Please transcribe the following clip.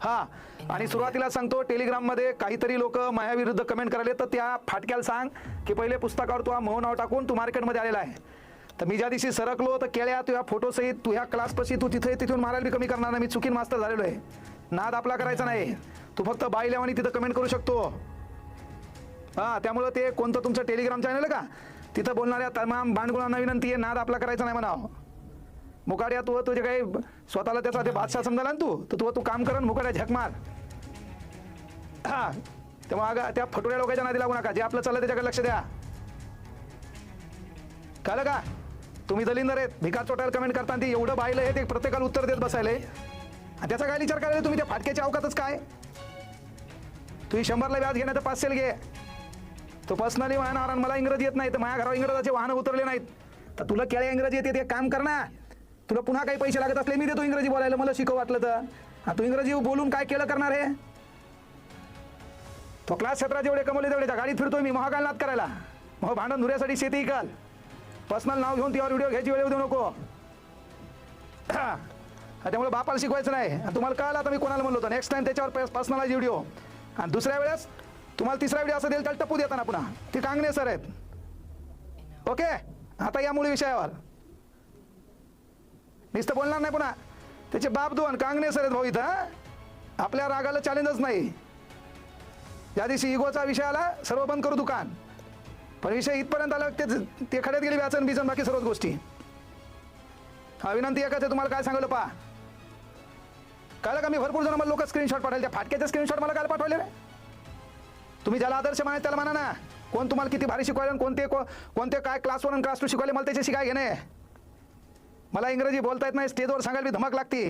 हा आणि सुरुवातीला सांगतो टेलिग्राममध्ये काहीतरी लोक माझ्याविरुद्ध कमेंट करायले तर त्या फाटक्याला सांग की पहिले पुस्तकावर तू हा मोह नाव टाकून तू मार्केटमध्ये आलेला आहे. तर मी ज्या दिवशी सरकलो तर केळ्या तुझ्या फोटोसहित तू ह्या क्लासपाशी तू तिथे तिथून मारायला बी कमी करणार नाही. मी चुकीन मास्तर झालेलो आहे. नाद आपला करायचा नाही. तू फक्त बाई आणि तिथं कमेंट करू शकतो. हा त्यामुळं ते कोणतं तुमचं टेलिग्राम चॅनल आहे का? तिथं बोलणाऱ्या तमाम बांडगुळांना विनंती आहे नाद आपला करायचा नाही म्हणावं. मुकाड्या तू तुझे काही स्वतःला त्याचा ते बादशाह समजाला ना तू? तर तू तू काम कर मुकाड्या झक मार. हा. तेव्हा अगं त्या फटोड्या लोकांच्या नादी लागू नका. जे आपलं चाललं त्याच्याकडे लक्ष द्या. कळलं का? तुम्ही दलिंदर आहेत. भिकार चोटायला कमेंट करताना ते एवढं बायलं आहे ते प्रत्येकाला उत्तर देत बसायले. आणि त्याचा काय विचार करायला तुम्ही? त्या फाटक्याच्या अवकातच काय? तुम्ही शंभरला व्याज घेण्याचं पाचशेल घे. तो पर्सनली आणि मला इंग्रजी येत नाही. तर माझ्या घरावर इंग्रजाचे वाहनं उतरले नाहीत. तर तुला केळ्या इंग्रजी येते ते काम कर ना. तुला पुन्हा काही पैसे लागत असले मी देतो इंग्रजी बोलायला. मला शिकव वाटलं तर. तू इंग्रजी बोलून काय केलं करणार आहे तो क्लास क्षेत्रात जेवढे कमवले तेवढे त्या गाडीत फिरतोय मी महागालनात करायला. मग भांडण धुऱ्यासाठी शेती इकाल पर्सनल नाव घेऊन त्यावर व्हिडिओ घ्यायची वेळ देऊ नको. हा, त्यामुळे बापाला शिकवायचं नाही. आणि तुम्हाला कळलं आता मी कोणाला म्हणलो होतो? नेक्स्ट टाइम त्याच्यावर पर्सनलाइज व्हिडिओ आणि दुसऱ्या वेळेस तुम्हाला तिसरा व्हिडिओ असं देईल त्याला टप्पू देताना पुन्हा. ते कांगणे सर आहेत. ओके आता या विषयावर. नुसतं बोलणार नाही पुन्हा. त्याचे बाप दोन कांगणे सर आहेत भाऊ इथं हा? आपल्या रागाला चॅलेंजच नाही. ज्या दिवशी इगोचा विषय आला सर्व बंद करू दुकान. पण विषय इथपर्यंत आला ते ते खड्यात गेली व्याचन बिचन बाकी सर्वच गोष्टी. हा विनंती एकाच आहे तुम्हाला काय सांगलं पा कळलं का मी भरपूर जण मला लोक स्क्रीनशॉट पाठवले? त्या फाटक्याचे स्क्रीनशॉट मला काय पाठवले रे? तुम्ही ज्याला आदर्श मानायचं त्याला म्हणा ना. कोण तुम्हाला किती भारी शिकवायला कोणते को- कोणते काय क्लास वन क्लास टू शिकवले मला त्याच्याशी काय घेणे मला इंग्रजी बोलता येत नाही स्टेजवर सांगायला मी धमक लागते.